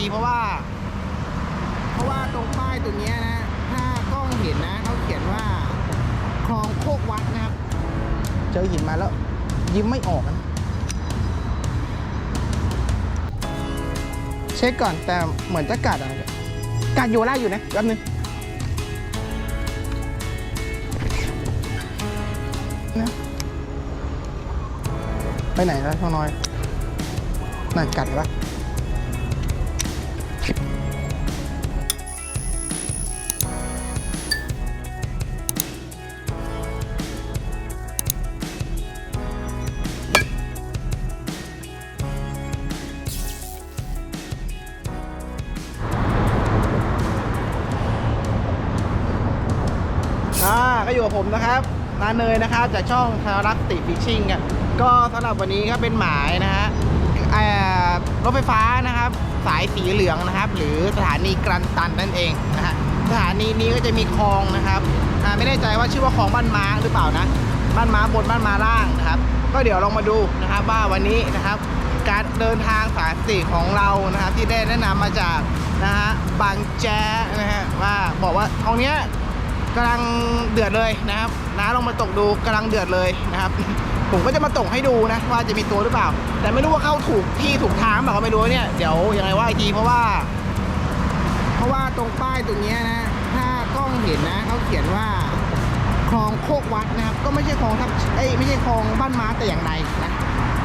ทีเพราะว่า เพราะว่าตรงป้ายตรงนี้นะ ถ้ากล้องเห็นนะเขาเขียนว่าคลองโคกวัดนะครับ เจอหินมาแล้ว ยิ้มไม่ออกนะ เช็คก่อนแต่เหมือนจะกัดอะกัดอยู่ล่อยู่นะแป๊บนึงนะไปไหนแล้วพ่อน้อย น่ากัดปะ ก็อยู่กับผมนะครับนาเนยนะครับจากช่องทารักติฟิชชิ่งก็สำหรับวันนี้ก็เป็นหมายนะฮะรถไฟฟ้านะครับ สายสีเหลืองนะครับ หรือสถานีกรันตันนั่นเองนะฮะสถานีนี้ก็จะมีคลองนะครับไม่แน่ใจว่าชื่อว่าคลองบ้านม้าหรือเปล่านะบ้านม้าบนบ้านม้าล่างนะครับ ก็เดี๋ยวลองมาดูนะครับว่าวันนี้นะครับ การเดินทางสายสีของเรานะครับที่ได้แนะนำมาจากนะฮะบางแจนะฮะว่าบอกว่าตรงเนี้ย กำลังเดือดเลยนะครับน้าลองมาตกดูกำลังเดือดเลยนะครับ ผมก็จะมาตกให้ดูนะว่าจะมีตัวหรือเปล่า แต่ไม่รู้ว่าเข้าถูกที่ถูกทางแบบก็ไม่รู้เนี่ยเดี๋ยวยังไงว่าอีกทีเพราะว่า เพราะว่าตรงป้ายตรงนี้นะ ถ้ากล้องเห็นนะเขาเขียนว่าคลองโคกวัดนะครับ ก็ไม่ใช่คลองทับเอ้ยไม่ใช่คลองบ้านม้าแต่อย่างใดนะ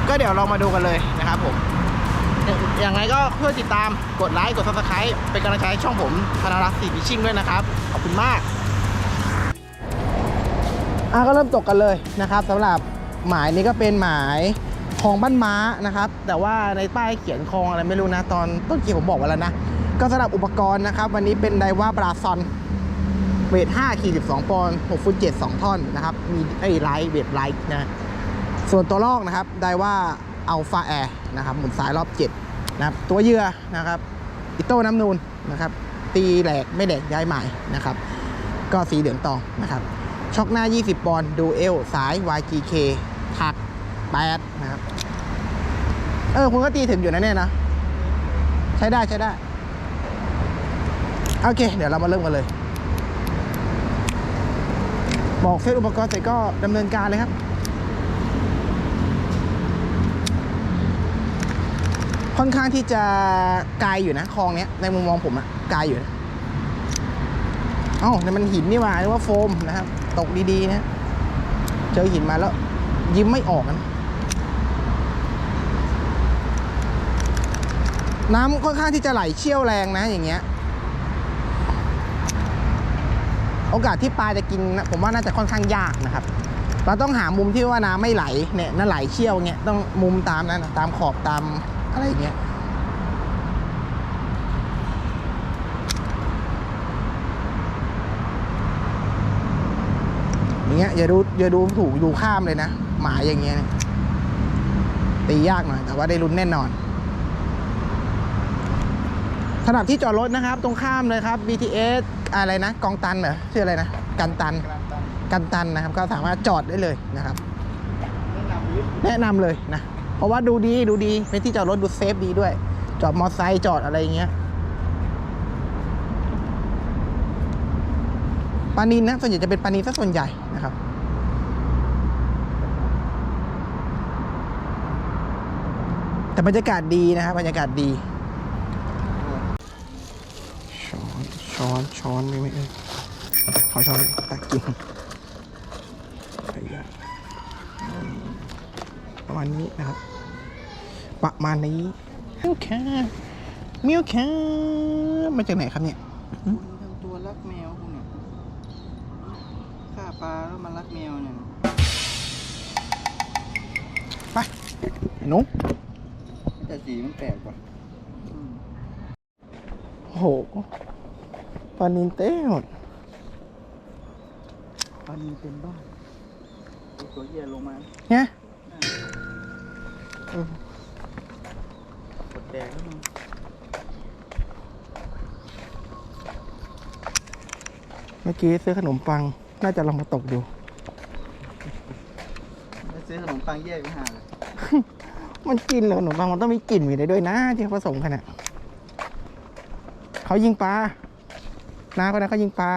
ก็เดี๋ยวเรามาดูกันเลยนะครับผมอย่างไรก็เพื่อติดตามกดไลค์กด subscribe เป็นกำลังใจให้ช่องผมธนารักษ์สีพิชิ่งด้วยนะครับ ขอบคุณมาก อะก็เริ่มตกกันเลยนะครับสำหรับหมายนี้ก็เป็นหมายคลองบ้านม้านะครับ แต่ว่าในป้ายเขียนคลองอะไรไม่รู้นะ ตอนต้นเกียผมบอกไว้แล้วนะ ก็สำหรับอุปกรณ์นะครับ วันนี้เป็นไดว่าบราซอนเวท5ขีด12ปอนด์6ฟุต7 2ท่อนนะครับ มีไอ้ไลท์เวทไลท์นะ ส่วนตัวลอกนะครับไดว่าอัลฟาแอร์นะครับหมุนสายรอบ7นะครับตัวเยื่อนะครับอิโต้น้ำนูนนะครับตีแหลกไม่แหลกย้ายหมายนะครับ ก็สีเหลืองตองนะครับ ช็อคหน้า 20 ปอนด์ดูเอลสาย YGK ถัก 8 นะครับ เออ คุณก็ตีถึงอยู่นะเนี่ยนะ ใช้ได้ใช้ได้ โอเค เดี๋ยวเรามาเริ่มกันเลย บอกเซตอุปกรณ์เสร็จก็ดำเนินการเลยครับค่อนข้างที่จะไกลอยู่นะคลองเนี้ยในมุมมองผมอะไกลอยู่นะเอ้านี่มันหินนี่หว่าหรือว่าโฟมนะครับ ตกดีๆนะเจอหินมาแล้ว ยิ้มไม่ออกนะน้ำค่อนข้างที่จะไหลเชี่ยวแรงนะอย่างเงี้ย โอกาสที่ปลาจะกินนะผมว่าน่าจะค่อนข้างยากนะครับ เราต้องหามุมที่ว่าน้ำไม่ไหลเนี่ยน่าไหลเชี่ยวเงี้ยต้องมุมตามนั้นตามขอบตามอะไรอย่างเงี้ย อย่างเงี้ยอย่าดูอย่าดูถูกดูข้ามเลยนะ หมาอย่างเงี้ยตียากหน่อย แต่ว่าได้ลุ้นแน่นอนสำหรับที่จอดรถนะครับ ตรงข้ามเลยครับ BTS อะไรนะ กองตันเหรอชื่ออะไรนะ กันตัน กันตันนะครับ ก็สามารถจอดได้เลยนะครับ แนะนำเลยนะ เพราะว่าดูดีดูดีเป็นที่จอดรถดูเซฟดีด้วย จอดมอเตอร์ไซค์จอดอะไรอย่างเงี้ย ปลานินนะส่วนใหญ่จะเป็นปลานินซะส่วนใหญ่นะครับแต่บรรยากาศดีนะครับบรรยากาศดี ช้อนช้อนช้อนไมีไหมเอ่ยขอช้อนตักกินประมาณนี้นะครับ ประมาณนี้มิวแคมิวแคมาจากไหนครับเนี่ยทำตัวรักแมวคุณ ปลาแล้วมารักแมวเนี่ยไปไอ้หนูแต่สีมันแปลกกว่าโอ้โหปลานินเต้หมดปลานีเต็มบ้านตัวเหี้ยลงมาเนี่ยกดแดงแล้วมึงเมื่อกี้ซื้อขนมปัง น่าจะลองมาตกดู ไปซื้อขนมปังแยกไปหาเลยมันกินเหรอขนมปังมันต้องมีกลิ่นอยู่ในด้วยนะที่เขาผสมกันอะเขายิงปลาน้าคนนั้นเขายิงปลา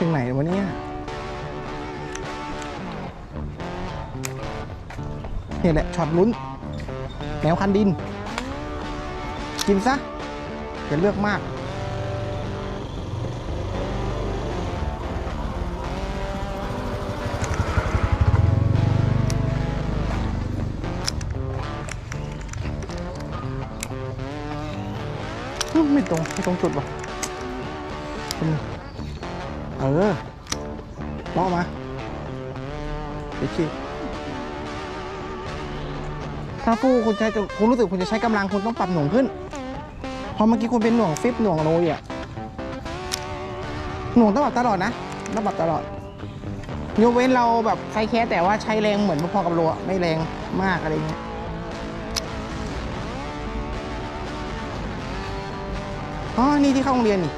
ถึงไหนวะเนี่ย เนี่ยแหละช็อตลุ้น แมวคันดิน กินซะอย่าเลือกมากไม่ตรงไม่ตรงจุดว่ะอืม เออมองมาดี๋ยวฉีดถ้าฟูคุณใช้คุณรู้สึกคุณจะใช้กำลังคุณต้องปรับหน่วงขึ้น เพราะเมื่อกี้คุณเป็นหน่วงฟิปหน่วงโรยอะหน่วงต้องปรับตลอดนะต้องปรับตลอดยกเว้นเราแบบใช้แค่แต่ว่าใช้แรงเหมือนพอกับโรไม่แรงมากอะไรเงี้ยอ๋อนี่ที่เข้าโรงเรียนนี่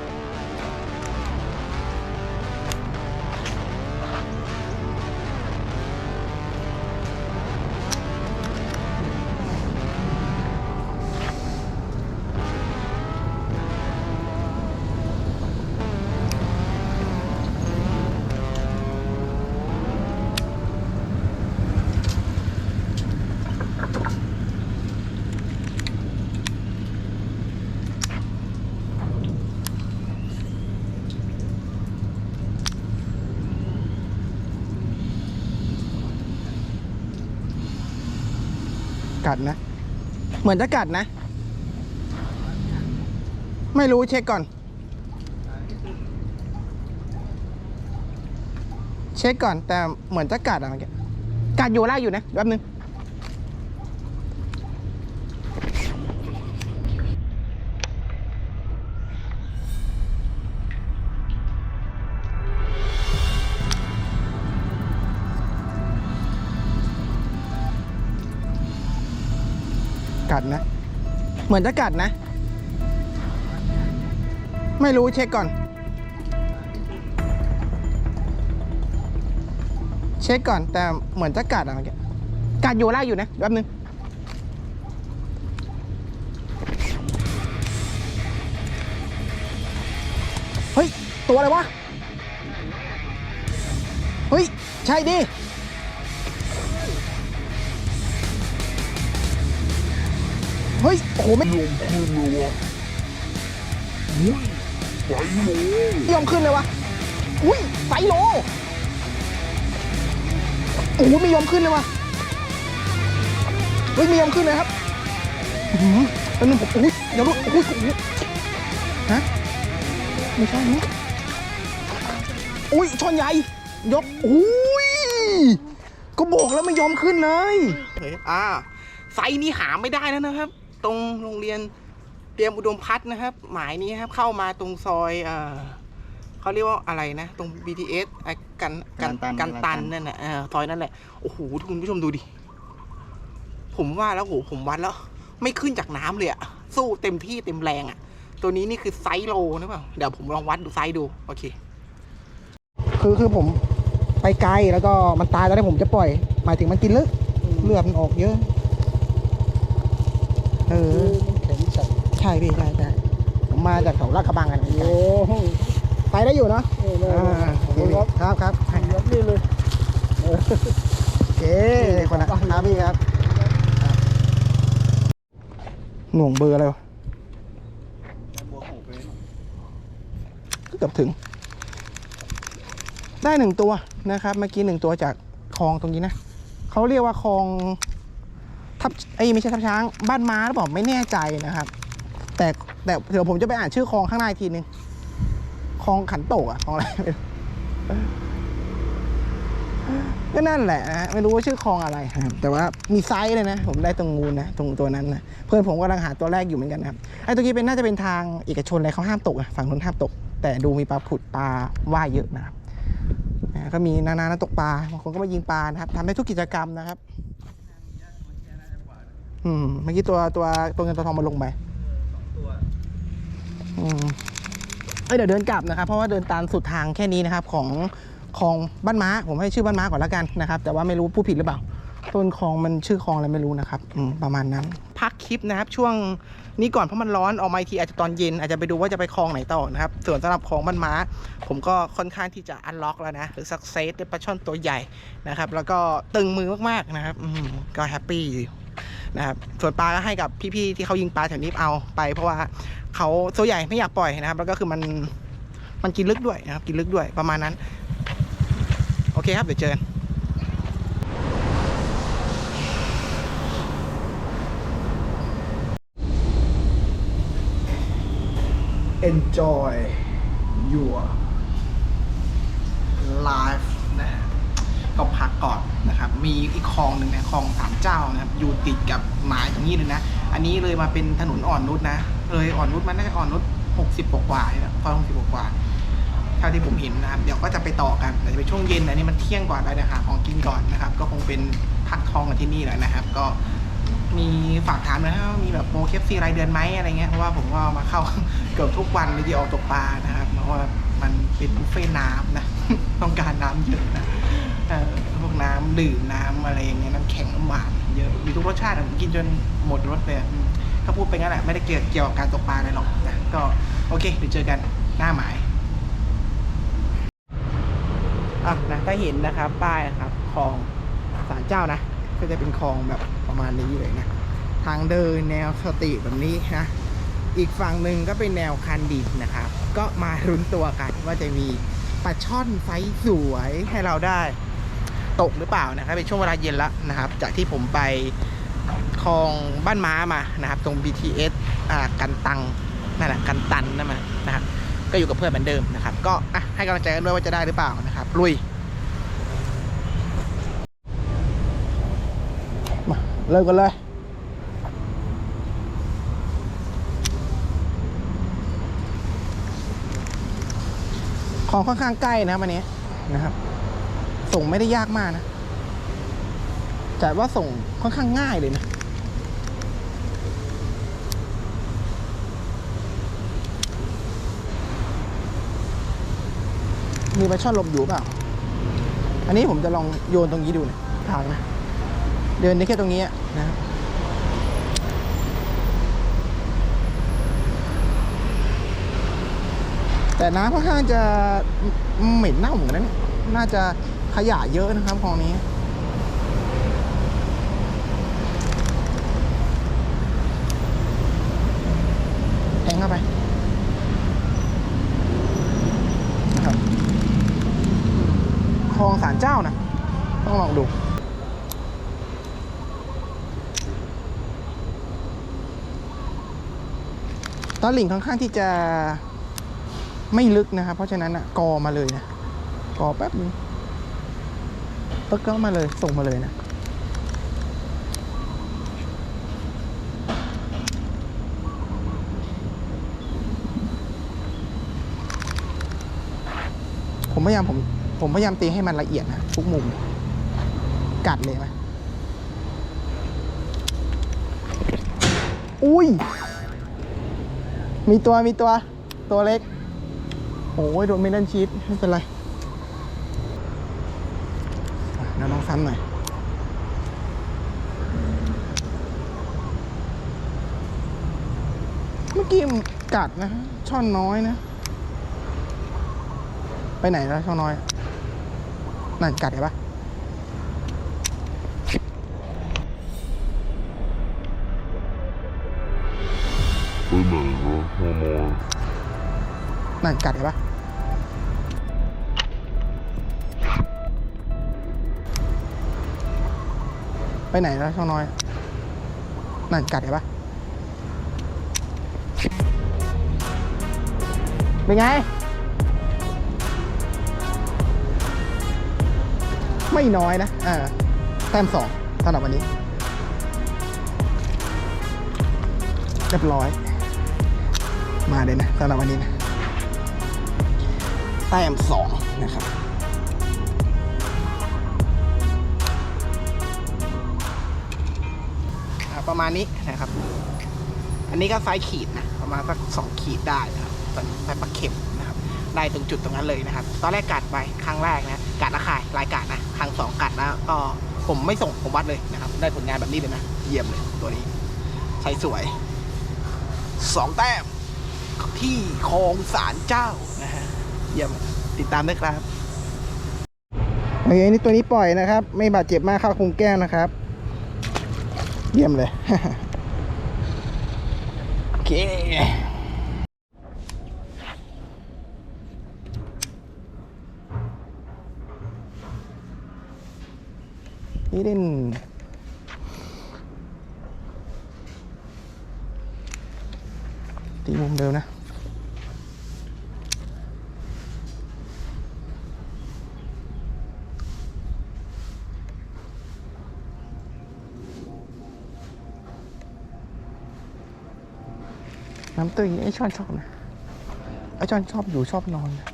กัดนะ เหมือนจะกัดนะ ไม่รู้เช็คก่อน เช็คก่อนแต่เหมือนจะกัดอะเมื่อกี้กัดอยู่ไล่อยู่นะแป๊บนึง เหมือนจะกัดนะ ไม่รู้เช็คก่อน เช็คก่อนแต่เหมือนจะกัดอะเมื่อกี้กัดอยู่ไล่อยู่นะแป๊บนึงเฮ้ย ตัวอะไรวะ เฮ้ย ใช่ดิ เฮ้ย โอ้โหไม่ยอมขึ้นเลยวะอุ้ยไฟโลไม่ยอมขึ้นเลยวะอุ้ยไซโลโอ้โหไม่ยอมขึ้นเลยวะเฮ้ยไม่ยอมขึ้นเลยครับอื้อหือตอนนึงผมอุ้ยเดี๋ยวรู้อุ้ยโอ้โหฮะไม่ใช่นี่อุ้ยชนใหญ่ยกอุ้ยก็บอกแล้วไม่ยอมขึ้นเลยอ่าไซส์นี้หาไม่ได้แล้วนะครับ ตรงโรงเรียนเตรียมอุดมพัฒน์นะครับ หมายนี้ครับเข้ามาตรงซอยเอ่อเขาเรียกว่าอะไรนะ ตรง BTS ไอ้กันกันกันตันนั่นแหละเออซอยนั่นแหละโอ้โหคุณผู้ชมดูดิ ผมว่าแล้วโหผมวัดแล้ว ไม่ขึ้นจากน้ำเลยอะสู้เต็มที่เต็มแรงอะตัวนี้นี่คือไซส์โลนะเปล่าเดี๋ยวผมลองวัดดูไซส์ดูโอเค คือคือผมไปไกลแล้วก็มันตายแล้วผมจะปล่อย หมายถึงมันกินลึก เลือดมันออกเยอะ เออแข็งจัดใช่พี่ใช่ใช่ผมมาจากแถวลาดกระบังกันโอ้โหไปได้อยู่เนาะเออเลยอ่าโอเคพี่ครับครับยกนี่เลยโอเคคนละครับพี่ครับครับหน่วงเบอร์อะไรวะบัวหูไปเกือบถึง ได้หนึ่งตัวนะครับ เมื่อกี้หนึ่งตัวจากคลองตรงนี้นะเขาเรียกว่าคลอง ทับไอ้ไม่ใช่ทับช้าง บ้านม้าหรือเปล่าไม่แน่ใจนะครับ แต่แต่เดี๋ยวผมจะไปอ่านชื่อคลองข้างหน้าอีกทีนึงคลองขันโตกอะคลองอะไรก็นั่นแหละนะไม่รู้ว่าชื่อคลองอะไรครับแต่ว่ามีไซส์เลยนะ ผมได้ตรงงูนะตรงตัวนั้นนะเพื่อนผมกำลังหาตัวแรกอยู่เหมือนกันนะครับไอ้ตัวนี้เป็นน่าจะเป็นทางเอกชนอะไรเขาห้ามตกอะฝั่งนู้นห้ามตก แต่ดูมีปลาผุดปลาว่ายเยอะนะครับก็มีนานาตกปลาบางคนก็มายิงปลานะครับทำได้ทุกกิจกรรมนะครับ อืมเมื่อกี้ตัวตัวตัวเงินตัวทองมาลงไปตัวอืมเอ้ยเดี๋ยวเดินกลับนะครับ เพราะว่าเดินตามสุดทางแค่นี้นะครับ ของคลองบ้านม้า ผมให้ชื่อบ้านม้าก่อนแล้วกันนะครับ แต่ว่าไม่รู้ผู้ผิดหรือเปล่า ต้นคลองมันชื่อคลองอะไรไม่รู้นะครับอืมประมาณนั้น พักคลิปนะครับ ช่วงนี้ก่อนเพราะมันร้อนออกมาอีกทีอาจจะตอนเย็นอาจจะไปดูว่าจะไปคลองไหนต่อนะครับ ส่วนสำหรับคลองบ้านม้า ผมก็ค่อนข้างที่จะอันล็อกแล้วนะ หรือสักเซสได้ปลาช่อนตัวใหญ่นะครับ แล้วก็ตึงมือมากๆนะครับ อืมก็แฮปปี้อยู่ นะครับส่วนปลาก็ให้กับพี่ๆที่เขายิงปลาแถวนี้เอาไป เพราะว่าเขาตัวใหญ่ไม่อยากปล่อยนะครับ แล้วก็คือมันมันกินลึกด้วยนะครับ กินลึกด้วยประมาณนั้น โอเคครับเดี๋ยวเจอกัน enjoy your life นะฮะก็พักก่อน นะครับ มีอีกคลองหนึ่งนะคลองสามเจ้านะครับ อยู่ติดกับหมายอย่างนี้เลยนะ อันนี้เลยมาเป็นถนนอ่อนนุชนะ เลยอ่อนนุชมันน่าจะอ่อนนุชหกสิบกว่าๆนะพอหกสิบกว่าเท่าที่ผมเห็นนะครับ เดี๋ยวก็จะไปต่อกันแต่จะเป็นช่วงเย็นอันนี้มันเที่ยงกว่าแล้วนะหาของกินก่อนนะครับ ก็คงเป็นพักทองกันที่นี่แหละนะครับ ก็มีฝากถามนะครับมีแบบโปรเคฟซีรายเดือนไหมอะไรเงี้ย เพราะว่าผมก็มาเข้าเกือบทุกวันเลยที่ออกตกปลานะครับ เพราะว่ามันเป็นบุฟเฟ่ต์น้ำนะ ต้องการน้ำเยอะนะ เออ กน้ำดื่มน้ำอะไรอย่างเงี้ยน้ำแข็งน้ำหวานเยอะมีทุกรสชาติอะผมกินจนหมดรสเลยถ้าพูดไปงั้นแหละไม่ได้เกี่ยวเกี่ยวกับการตกปลาอะไรหรอกนะก็โอเคเดี๋ยวเจอกันหน้าหมายอะนะถ้าเห็นนะครับป้ายนะครับคลองสารเจ้านะ ก็จะเป็นคลองแบบประมาณนี้เลยนะทางเดินแนวสตรีแบบนี้นะอีกฝั่งหนึ่งก็เป็นแนวคันดินนะครับ ก็มารุนตัวกันว่าจะมีปลาช่อนไซส์สวยให้เราได้ ตกหรือเปล่านะครับเป็นช่วงเวลาเย็นแล้วนะครับ จากที่ผมไปคลองบ้านม้ามานะครับ ตรง BTS อ่ากันตังนั่นแหละกันตันนั่นมันะครับก็อยู่กับเพื่อนเหมือนเดิมนะครับ ก็อะให้กำลังใจกันด้วยว่าจะได้หรือเปล่านะครับลุยมาเริ่มกันเลยของค่อนข้างใกล้นะครับอันนี้นะครับ ส่งไม่ได้ยากมากนะแต่ว่าส่งค่อนข้างง่ายเลยนะมีปลาช่อนลมอยู่เปล่า อันนี้ผมจะลองโยนตรงนี้ดูนะทางนะ เดินได้แค่ตรงนี้นะแต่น้ำค่อนข้างจะเหม็นเน่าเหมือนกันนี่น่าจะ ขยะเยอะนะครับคลองนี้ แทงเข้าไปนะครับคลองสารเจ้านะ ต้องลองดูตอนหลิงค่อนข้างที่จะไม่ลึกนะครับ เพราะฉะนั้นอะกอมาเลยนะกอแป๊บนึง กก็มาเลยส่งมาเลยนะ ผมพยายามผมผมพยายามตีให้มันละเอียดนะทุกมุม กัดเลยไหมอุ้ย มีตัวมีตัวตัวเล็ก โอ้ยโดนเมนชีสไม่เป็นไร อะเดี๋ยวลองซ้ำหน่อยเมื่อกี้กัดนะช่อนน้อยนะ ไปไหนแล้วช่อนน้อยนั่นกัดเห็นปะไปไหนวะพ่อน้อยนั่นกัดเห็นปะ ไปไหนแล้วช่องน้อย นั่นกัดเห็นปะเป็นไง ไม่น้อยนะอ่าแต้มสองสำหรับวันนี้ เรียบร้อย มาเลยนะสำหรับวันนี้นะแต้มสองนะครับ ประมาณนี้นะครับ อันนี้ก็ไซส์ขีดนะประมาณสักสองขีดได้นะครับเป็นไซส์ปลาเข็มนะครับ ได้ตรงจุดตรงนั้นเลยนะครับ ตอนแรกกัดไปครั้งแรกนะกัดละคายลายกัดนะครั้งสองกัดแล้วก็ผมไม่ส่งผมวัดเลยนะครับ ได้ผลงานแบบนี้เลยนะ เยี่ยมเลยตัวนี้ใช้สวยสองแต้มที่คลองสารเจ้านะฮะเยี่ยมติดตามด้วยครับโอเคนี่ตัวนี้ปล่อยนะครับ ไม่บาดเจ็บมากเข้าคุงแก้วนะครับ เยี่ยมเลย โอเค นี่เล่นตีมุมเดิมนะ น้ำ ตื้นไอ้ชอนชอบนะไอ้ชอนชอบอยู่ชอบนอนเนี่ย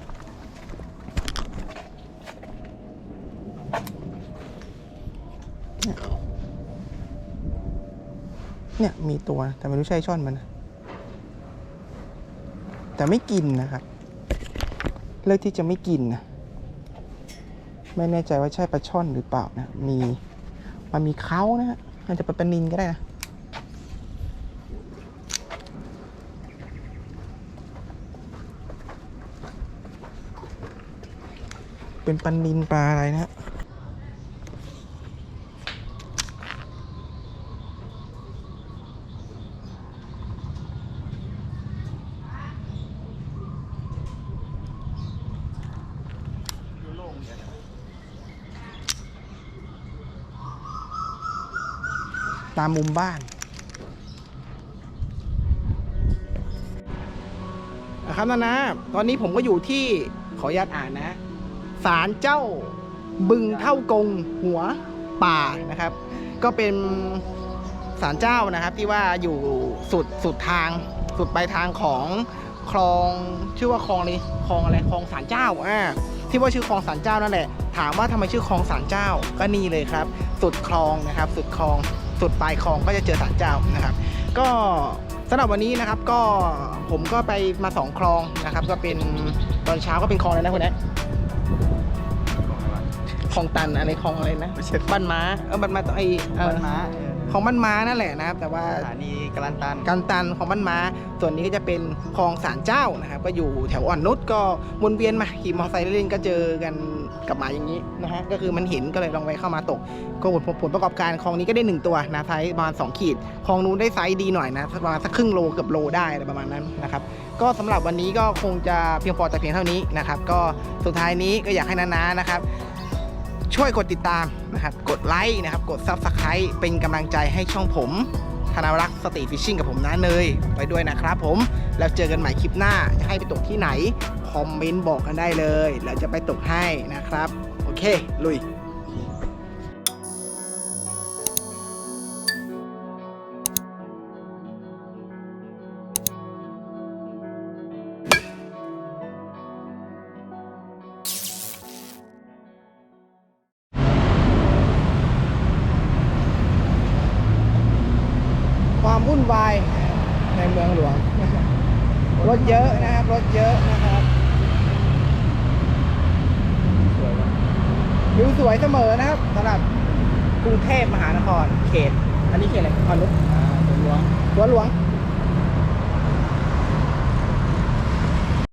เนี่ยมีตัวแต่ไม่รู้ใช่ช่อนมันนะแต่ไม่กินนะครับ เลือกที่จะไม่กินนะไม่แน่ใจว่าใช่ปลาช่อนหรือเปล่านะ มีมันมีเขานะฮะมันจะเป็นปลานินก็ได้นะ เป็นปลานินปลาอะไรนะตามมุมบ้านนะครับนานะตอนนี้ผมก็อยู่ที่ขออนุญาตอ่านนะ ศาลเจ้าบึงเท่ากงหัวป่านะครับ ก็เป็นศาลเจ้านะครับที่ว่าอยู่สุดสุดทางสุดปลายทางของคลองชื่อว่าคลองอะไรคลองอะไรคลองศาลเจ้าอ่าที่ว่าชื่อคลองศาลเจ้านั่นแหละ ถามว่าทำไมชื่อคลองศาลเจ้าก็นี่เลยครับ สุดคลองนะครับ สุดคลอง สุดปลายคลองก็จะเจอศาลเจ้านะครับ ก็สำหรับวันนี้นะครับก็ผมก็ไปมาสองคลองนะครับ ก็เป็นตอนเช้าก็เป็นคลองอะไรนะคุณแอ๊ คลองตันอะไรคลองอะไรนะไม่ใช่ บ้านม้าเออบ้านม้าไอเออบ้านม้าเออของบ้านม้านั่นแหละนะครับ แต่ว่า สถานีกลันตันการตันของบ้านม้า ส่วนนี้ก็จะเป็นคลองสารเจ้านะครับ ก็อยู่แถวอ่อนนุชก็วนเวียนมาขี่มอเตอร์ไซค์เล่นๆก็เจอกันกับหมาอย่างนี้นะฮะ ก็คือมันเห็นก็เลยลองไปเข้ามาตก ก็ผลผลประกอบการคลองนี้ก็ได้หนึ่งตัวนะไซส์ประมาณ 2 ขีดคลองนู้นได้ไซส์ดีหน่อยนะประมาณสักครึ่งโลเกือบโลได้อะไรประมาณนั้นนะครับ ก็สำหรับวันนี้ก็คงจะเพียงพอแต่เพียงเท่านี้นะครับ ก็สุดท้ายนี้ก็อยากให้นาๆนะครับ ช่วยกดติดตามนะครับ กดไลค์นะครับ กด Subscribe เป็นกำลังใจให้ช่องผมธนรักษ์สตีฟิชชิ่งกับผมนะเนยไปด้วยนะครับผม แล้วเจอกันใหม่คลิปหน้า จะให้ไปตกที่ไหน คอมเมนต์บอกกันได้เลย แล้วจะไปตกให้นะครับ โอเค ลุย วุ่นวายในเมืองหลวง รถเยอะนะครับ รถเยอะนะครับวิวสวยเสมอนะครับสำหรับกรุงเทพมหานครเขต อันนี้เขตอะไรอ่อนุษอ่าตัวหลวงตัวหลวง